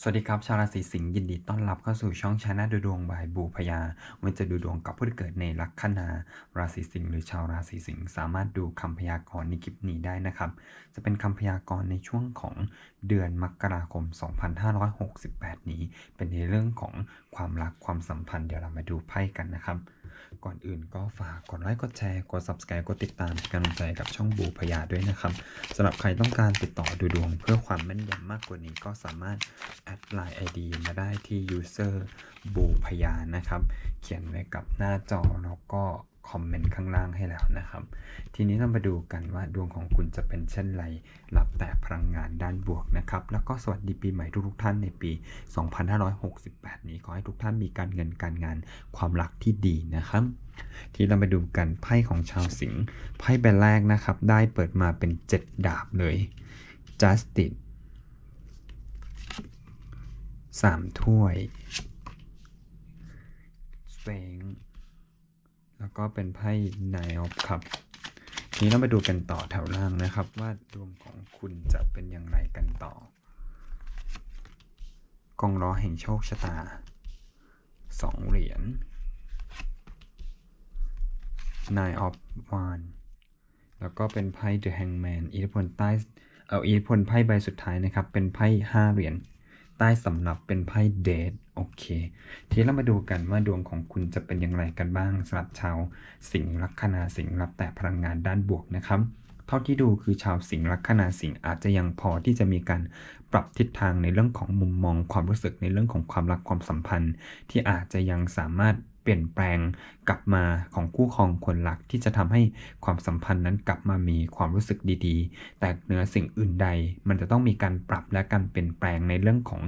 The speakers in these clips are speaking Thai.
สวัสดีครับ ชาวราศีสิงห์ยินดีต้อนรับเข้าสู่ช่องชาแนลดูดวงบายบูพยาวันจะดูดวงกับผู้ที่เกิดในลัคนาราศีสิงห์หรือชาวราศีสิงห์สามารถดูคำพยากรณ์ในคลิปนี้ได้นะครับ จะเป็นคำพยากรณ์ในช่วงของเดือนมกราคม 2568 นี้ เป็นในเรื่องของความรักความสัมพันธ์เดี๋ยวเรามาดูไพ่กันนะครับ ก่อนอื่นก็ฝากกดไลค์กดแชร์กด subscribe กดติดตามเป็นกำลังใจกับช่องบูพยาด้วยนะครับสำหรับใครต้องการติดต่อดูดวงเพื่อความแม่นยำมากกว่านี้ก็สามารถแอดไลน์ ID มาได้ที่ user บูพยานะครับ เขียนไว้กับหน้าจอแล้วก็ คอมเมนต์ข้างล่างให้แล้วนะครับ ทีนี้เรามาดูกันว่าดวงของคุณจะเป็นเช่นไร รับแต่พลังงานด้านบวกนะครับ แล้วก็สวัสดีปีใหม่ทุกๆท่านในปี 2568 นี้ขอให้ทุกท่านมีการเงินการงานความรักที่ดีนะครับ ทีนี้เรามาดูกันไพ่ของชาวสิงห์ไพ่ใบแรกนะครับ ได้เปิดมาเป็น 7 ดาบเลย justice สามถ้วยสเ n ง แล้วก็เป็นไพ่นายออฟครับ ทีนี้เรามาดูกันต่อแถวล่างนะครับ ว่าดวงของคุณจะเป็นอย่างไรกันต่อกองล้อแห่งโชคชะตาสองเหรียญ Nine of Wands แล้วก็เป็นไพ่ The Hangman อิทธิพลใต้ เอาอิทธิพลไพ่ใบสุดท้ายนะครับ เป็นไพ่ห้าเหรียญ ใต้สำรับเป็นไพ่เดทโอเค ทีเรามาดูกันว่าดวงของคุณจะเป็นอย่างไรกันบ้างสำหรับชาวสิงห์ลัคนาสิงห์รับแต่พลังงานด้านบวกนะครับ เท่าที่ดูคือชาวสิงห์ลัคนาสิงห์อาจจะยังพอที่จะมีการปรับทิศทางในเรื่องของมุมมองความรู้สึกในเรื่องของความรักความสัมพันธ์ ที่อาจจะยังสามารถ เปลี่ยนแปลงกลับมาของคู่ครองคนรักที่จะทำให้ความสัมพันธ์นั้นกลับมามีความรู้สึกดีๆ แต่เหนือสิ่งอื่นใด มันจะต้องมีการปรับและการเปลี่ยนแปลงในเรื่องของ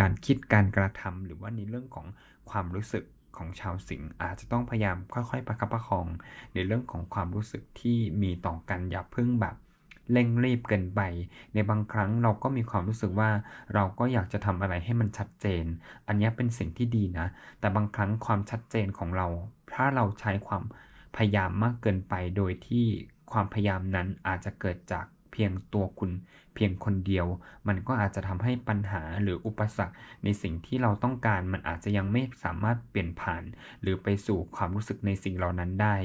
การคิดการกระทำหรือว่าในเรื่องของความรู้สึกของชาวสิงห์อาจจะต้องพยายามค่อยๆประคับประคอง ในเรื่องของความรู้สึกที่มีต่อกันอย่าเพิ่งแบบ เร่งรีบเกินไป ในบางครั้งเราก็มีความรู้สึกว่าเราก็อยากจะทำอะไรให้มันชัดเจน อันนี้เป็นสิ่งที่ดีนะ แต่บางครั้งความชัดเจนของเรา ถ้าเราใช้ความพยายามมากเกินไปโดยที่ความพยายามนั้นอาจจะเกิดจาก เพียงตัวคุณเพียงคนเดียว มันก็อาจจะทำให้ปัญหาหรืออุปสรรคในสิ่งที่เราต้องการมันอาจจะยังไม่สามารถเปลี่ยนผ่าน หรือไปสู่ความรู้สึกในสิ่งเหล่านั้นได้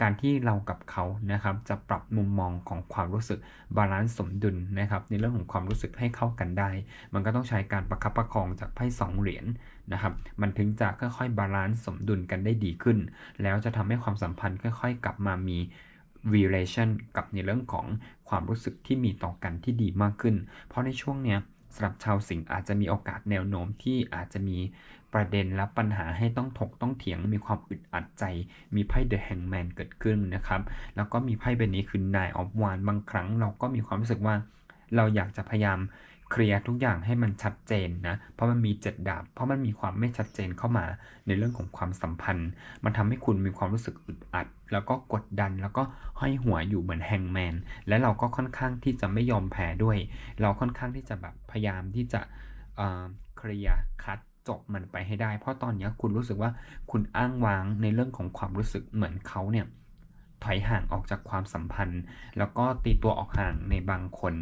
การที่เรากับเขานะครับจะปรับมุมมองของความรู้สึกบาลานซ์สมดุลนะครับในเรื่องของความรู้สึกให้เข้ากันได้ มันก็ต้องใช้การประคับประคองจากไพ่สองเหรียญนะครับมันถึงจะค่อยๆบาลานซ์สมดุลกันได้ดีขึ้น แล้วจะทำให้ความสัมพันธ์ค่อย ๆ กลับมามี relation กับในเรื่องของความรู้สึกที่มีต่อกันที่ดีมากขึ้น เพราะในช่วงเนี้ยสำหรับชาวสิงห์อาจจะมีโอกาสแนวโน้มที่อาจจะมีประเด็นและปัญหาให้ต้องถกต้องเถียงมีความอึดอัดใจ มีไพ่ The Hangman เกิดขึ้นนะครับ แล้วก็มีไพ่ใบนี้คือนายออฟวานบางครั้งเราก็มีความรู้สึกว่า เราอยากจะพยายาม เคลียร์ทุกอย่างให้มันชัดเจนนะ เพราะมันมีเจ็ดดาบ เพราะมันมีความไม่ชัดเจนเข้ามาในเรื่องของความสัมพันธ์ มันทำให้คุณมีความรู้สึกอึดอัด แล้วก็กดดัน แล้วก็ห้อยหัวอยู่เหมือนแฮงแมน และเราก็ค่อนข้างที่จะไม่ยอมแพ้ด้วย เราค่อนข้างที่จะแบบพยายามที่จะเคลียร์คัดจบมันไปให้ได้ เพราะตอนนี้คุณรู้สึกว่าคุณอ้างว้างในเรื่องของความรู้สึกเหมือนเขาเนี่ยถอยห่างออกจากความสัมพันธ์ แล้วก็ตีตัวออกห่างในบางคน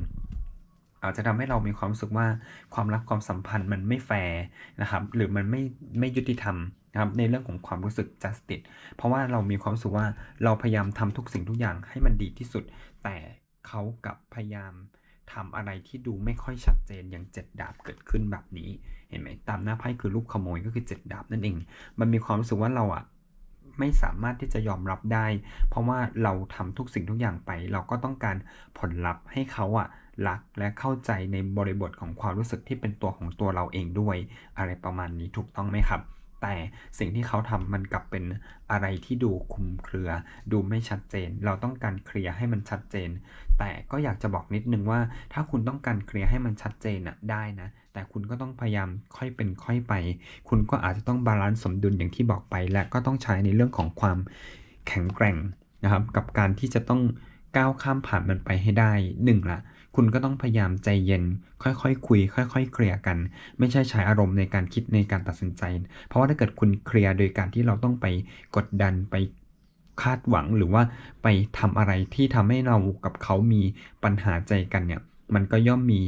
อาจจะทำให้เรามีความรู้สึกว่าความรักความสัมพันธ์มันไม่แฟร์นะครับ หรือมันไม่ไม่ยุติธรรมนะครับในเรื่องของความรู้สึก justice เพราะว่าเรามีความรู้สึกว่าเราพยายามทำทุกสิ่งทุกอย่างให้มันดีที่สุด แต่เขากับพยายามทำอะไรที่ดูไม่ค่อยชัดเจนอย่างเจ็ดดาบเกิดขึ้นแบบนี้ เห็นไหมตามหน้าไพ่คือรูปขโมยก็คือเจ็ดดาบนั่นเอง มันมีความรู้สึกว่าเราอะไม่สามารถที่จะยอมรับได้ เพราะว่าเราทำทุกสิ่งทุกอย่างไป เราก็ต้องการผลลัพธ์ให้เขาอะ รักและเข้าใจในบริบทของความรู้สึกที่เป็นตัวของตัวเราเองด้วย อะไรประมาณนี้ถูกต้องไหมครับ แต่สิ่งที่เขาทำมันกลับเป็นอะไรที่ดูคุมเครือ ดูไม่ชัดเจน เราต้องการเคลียร์ให้มันชัดเจน แต่ก็อยากจะบอกนิดนึงว่า ถ้าคุณต้องการเคลียร์ให้มันชัดเจนนะได้นะแต่คุณก็ต้องพยายามค่อยเป็นค่อยไป คุณก็อาจจะต้องบาลานซ์สมดุลอย่างที่บอกไป และก็ต้องใช้ในเรื่องของความแข็งแกร่งนะครับ กับการที่จะต้อง ก้าวข้ามผ่านมันไปให้ได้หนึ่งละคุณก็ต้องพยายามใจเย็น ค่อยๆคคุย ค่อย ๆ เคลียร์กัน ไม่ใช่ใช้อารมณ์ในการคิดในการตัดสินใจ เพราะว่าถ้าเกิดคุณเคลียร์โดยการที่เราต้องไปกดดันไปคาดหวังหรือว่าไปทำอะไรที่ทำให้เรากับเขามีปัญหาใจกันเนี่ย มันก็ย่อมมี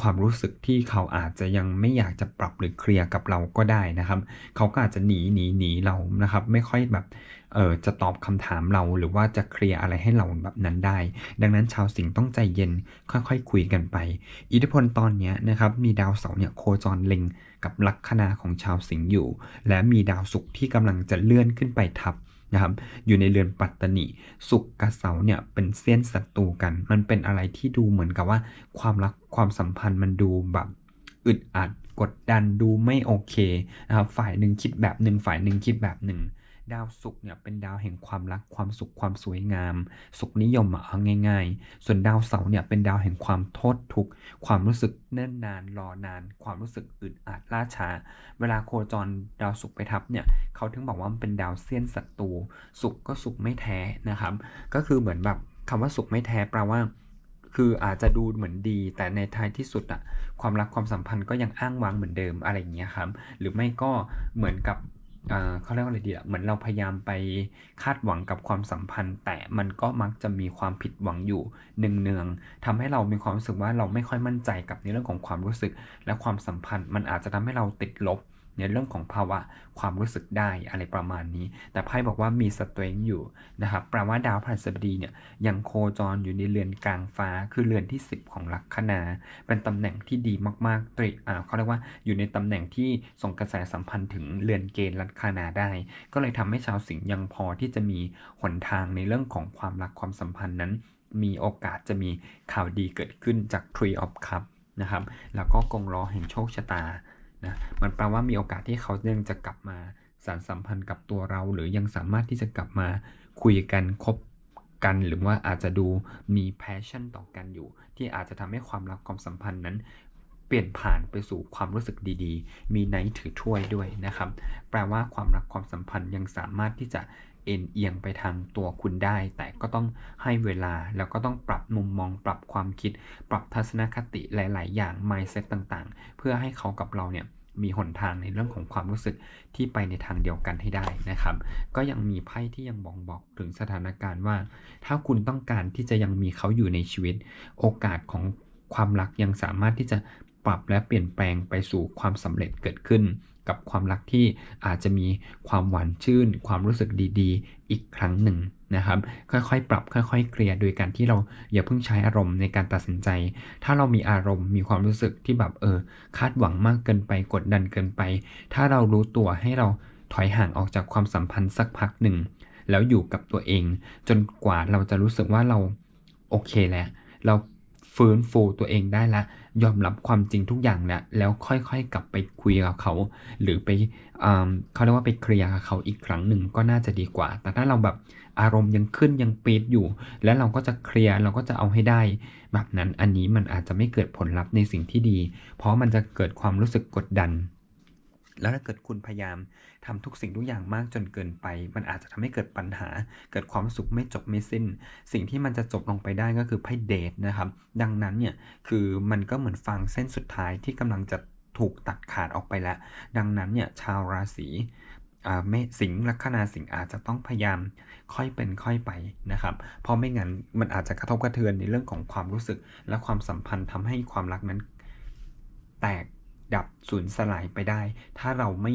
ความรู้สึกที่เขาอาจจะยังไม่อยากจะปรับหรือเคลียร์กับเราก็ได้นะครับ เขาก็อาจจะหนีหนีหนีเรานะครับ ไม่ค่อยแบบเออจะตอบคำถามเราหรือว่าจะเคลียร์อะไรให้เราแบบนั้นได้ ดังนั้นชาวสิงห์ต้องใจเย็นค่อยๆคุยกันไป อิทธิพลตอนนี้นะครับมีดาวเสาร์เนี่ยโคจรเล็งกับลัคนาของชาวสิงห์อยู่ และมีดาวศุกร์ที่กำลังจะเลื่อนขึ้นไปทับ นะครับอยู่ในเรือนปัตตนิสุกกับเสาเนี่ยเป็นเส้นศัตรูกัน มันเป็นอะไรที่ดูเหมือนกับว่า ความรักความสัมพันธ์มันดูแบบอึดอัดกดดันดูไม่โอเคนะครับฝ่ายหนึ่งคิดแบบหนึ่งฝ่ายหนึ่งคิดแบบหนึ่ง ดาวศุกร์เนี่ยเป็นดาวแห่งความรักความสุขความสวยงาม สุขนิยมเอาง่าย ๆ ส่วนดาวเสาร์เนี่ยเป็นดาวแห่งความโทษทุกข์ความรู้สึกเนิ่นนานรอนาน ความรู้สึกอึดอัดล่าช้า เวลาโคจรดาวศุกร์ไปทับเนี่ยเขาถึงบอกว่ามันเป็นดาวเสี้ยนศัตรูสุขก็สุขไม่แท้นะครับ ก็คือเหมือนแบบคำว่าสุขไม่แท้แปลว่าคืออาจจะดูเหมือนดี แต่ในท้ายที่สุดอะความรักความสัมพันธ์ก็ยังอ้างว้างเหมือนเดิมอะไรอย่างเงี้ยครับ หรือไม่ก็เหมือนกับ เขาเรียกว่าอะไรดีอะเหมือนเราพยายามไปคาดหวังกับความสัมพันธ์ แต่มันก็มักจะมีความผิดหวังอยู่เนืองๆทำให้เรามีความรู้สึกว่าเราไม่ค่อยมั่นใจกับในเรื่องของความรู้สึก และความสัมพันธ์ มันอาจจะทำให้เราติดลบ ในเรื่องของภาวะความรู้สึกได้อะไรประมาณนี้ แต่ไพ่บอกว่ามีสเตรนอยู่นะครับแปลว่าดาวพฤหัสบดีเนี่ยยังโคจรอยู่ในเรือนกลางฟ้าคือเรือนที่ 10 ของลัคนา เป็นตำแหน่งที่ดีมากๆตรีอ่าเขาเรียกว่าอยู่ในตำแหน่งที่ส่งกระแสสัมพันธ์ถึงเรือนเกณฑ์ลัคนาได้ ก็เลยทำให้ชาวสิงห์ยังพอที่จะมีหนทางในเรื่องของความรักความสัมพันธ์นั้น มีโอกาสจะมีข่าวดีเกิดขึ้นจาก Tree of Cup นะครับ แล้วก็กงล้อแห่งโชคชะตา นะมันแปลว่ามีโอกาสที่เขายังจะกลับมาสานสัมพันธ์กับตัวเรา หรือยังสามารถที่จะกลับมาคุยกันคบกันหรือว่าอาจจะดูมีแพชชั่นต่อกันอยู่ ที่อาจจะทำให้ความรักความสัมพันธ์นั้นเปลี่ยนผ่านไปสู่ความรู้สึกดีๆ มีไนท์ถือถ้วยด้วยนะครับ แปลว่าความรักความสัมพันธ์ยังสามารถที่จะ เอ็นเอียงไปทางตัวคุณได้ แต่ก็ต้องให้เวลาแล้วก็ต้องปรับมุมมอง ปรับความคิด ปรับทัศนคติหลาย ๆ อย่าง mindset ต่างๆ เพื่อให้เขากับเราเนี่ยมีหนทางในเรื่องของความรู้สึกที่ไปในทางเดียวกันให้ได้นะครับ ก็ยังมีไพ่ที่ยังบอกบอกถึงสถานการณ์ว่า ถ้าคุณต้องการที่จะยังมีเขาอยู่ในชีวิต โอกาสของความรักยังสามารถที่จะปรับและเปลี่ยนแปลงไปสู่ความสำเร็จเกิดขึ้น กับความรักที่อาจจะมีความหวานชื่น ความรู้สึกดีๆ อีกครั้งหนึ่งนะครับค่อยๆ ปรับค่อยๆ เคลียร์โดยการที่เราอย่าเพิ่งใช้อารมณ์ในการตัดสินใจ ถ้าเรามีอารมณ์มีความรู้สึกที่แบบเออคาดหวังมากเกินไปกดดันเกินไป ถ้าเรารู้ตัวให้เราถอยห่างออกจากความสัมพันธ์สักพักหนึ่ง แล้วอยู่กับตัวเอง จนกว่าเราจะรู้สึกว่าเราโอเคแล้วเราฟื้นฟูตัวเองได้ละ ยอมรับความจริงทุกอย่างแล้วแล้วค่อยๆ กลับไปคุยกับเขา หรือไปอ่าเขาเรียกว่าไปเคลียร์กับเขาอีกครั้งหนึ่งก็น่าจะดีกว่า แต่ถ้าเราแบบอารมณ์ยังขึ้นยังปีดอยู่ แล้วเราก็จะเคลียร์เราก็จะเอาให้ได้ แบบนั้นอันนี้มันอาจจะไม่เกิดผลลัพธ์ในสิ่งที่ดี เพราะมันจะเกิดความรู้สึกกดดัน แล้วถ้าเกิดคุณพยายามทำทุกสิ่งทุกอย่างมากจนเกินไป มันอาจจะทำให้เกิดปัญหา เกิดความสุขไม่จบไม่สิ้น สิ่งที่มันจะจบลงไปได้ก็คือไพ่เดทนะครับ ดังนั้นเนี่ยคือมันก็เหมือนฟางเส้นสุดท้ายที่กำลังจะถูกตัดขาดออกไปแล้ว ดังนั้นเนี่ยชาวราศีอ่าเมษสิงห์ลัคนาสิงห์อาจจะต้องพยายามค่อยเป็นค่อยไปนะครับ เพราะไม่งั้นมันอาจจะกระทบกระเทือนในเรื่องของความรู้สึก และความสัมพันธ์ทำให้ความรักนั้นแตก ดับสูญสลายไปได้ ถ้าเราไม่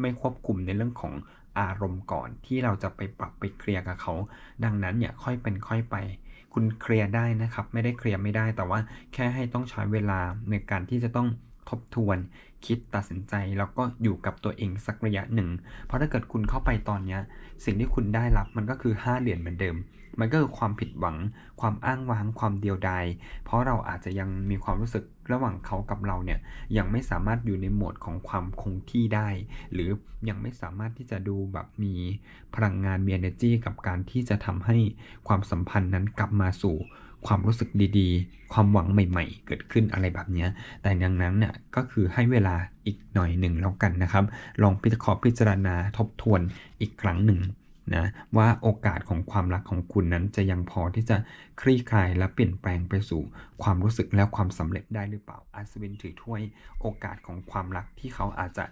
ไม่ควบคุมในเรื่องของอารมณ์ก่อนที่เราจะไปปรับไปเคลียร์กับเขา ดังนั้นเนี่ยค่อยเป็นค่อยไป คุณเคลียร์ได้นะครับ ไม่ได้เคลียร์ไม่ได้ แต่ว่าแค่ให้ต้องใช้เวลาในการที่จะต้องทบทวน คิดตัดสินใจแล้วก็อยู่กับตัวเองสักระยะหนึ่ง เพราะถ้าเกิดคุณเข้าไปตอนเนี้ยสิ่งที่คุณได้รับมันก็คือ 5 เหรียญเหมือนเดิม มันก็คือความผิดหวัง ความอ้างว้าง ความเดียวดาย เพราะเราอาจจะยังมีความรู้สึกระหว่างเขากับเราเนี่ยยังไม่สามารถอยู่ในโหมดของความคงที่ได้ หรือยังไม่สามารถที่จะดูแบบมีพลังงานมี energy กับการที่จะทำให้ความสัมพันธ์นั้นกลับมาสู่ ความรู้สึกดีๆ ความหวังใหม่ ๆ เกิดขึ้นอะไรแบบนี้ แต่ดังนั้นเนี่ยก็คือให้เวลาอีกหน่อยหนึ่งแล้วกันนะครับ ลองพิจารณาพิจารณาทบทวนอีกครั้งหนึ่งนะว่าโอกาสของความรักของคุณนั้นจะยังพอที่จะคลี่คลายและเปลี่ยนแปลงไปสู่ความรู้สึกและความสำเร็จได้หรือเปล่าอาศวินถือถ้วยโอกาสของความรักที่เขาอาจจะ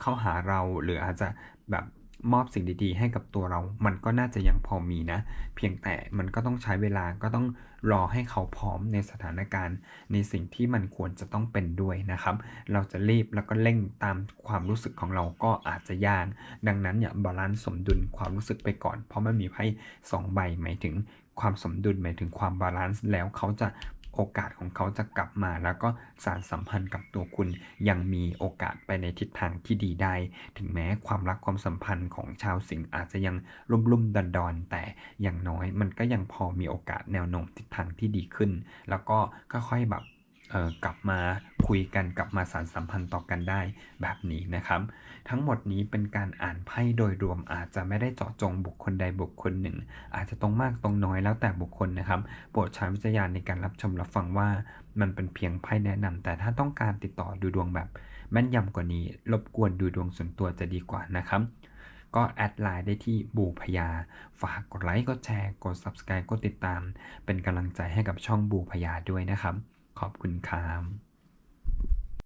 เข้าหาเราหรืออาจจะแบบ มอบสิ่งดีๆ ให้กับตัวเรา มันก็น่าจะยังพอมีนะ เพียงแต่มันก็ต้องใช้เวลาก็ต้องรอให้เขาพร้อมในสถานการณ์ ในสิ่งที่มันควรจะต้องเป็นด้วยนะครับ เราจะรีบแล้วก็เร่งตามความรู้สึกของเราก็อาจจะยากดังนั้นอย่าบาลานซ์สมดุลความรู้สึกไปก่อน เพราะมันมีไพ่สองใบหมายถึงความสมดุลหมายถึงความบาลานซ์แล้วเขาจะ โอกาสของเขาจะกลับมา แล้วก็สารสัมพันธ์กับตัวคุณยังมีโอกาสไปในทิศทางที่ดีได้ ถึงแม้ความรักความสัมพันธ์ของชาวสิงห์อาจจะยังลุ่มลุ่มดอนดอนแต่อย่างน้อยมันก็ยังพอมีโอกาสแนวโน้มทิศทางที่ดีขึ้น แล้วก็ค่อยๆแบบ กลับมาคุยกันกลับมาสารสัมพันธ์ต่อกันได้แบบนี้นะครับ ทั้งหมดนี้เป็นการอ่านไพ่โดยรวมอาจจะไม่ได้เจาะจงบุคคลใดบุคคลหนึ่ง อาจจะตรงมากตรงน้อยแล้วแต่บุคคลนะครับโปรดใช้วิจารณในการรับชมรับฟังว่ามันเป็นเพียงไพ่แนะนำแต่ถ้าต้องการติดต่อดูดวงแบบแม่นยำกว่านี้รบกวนดูดวงส่วนตัวจะดีกว่านะครับก็แอดไลน์ได้ที่บูพยา ฝากกดไลค์ กดแชร์ กด Subscribe กดติดตาม เป็นกำลังใจให้กับช่องบูพยาด้วยนะครับ ขอบคุณครับ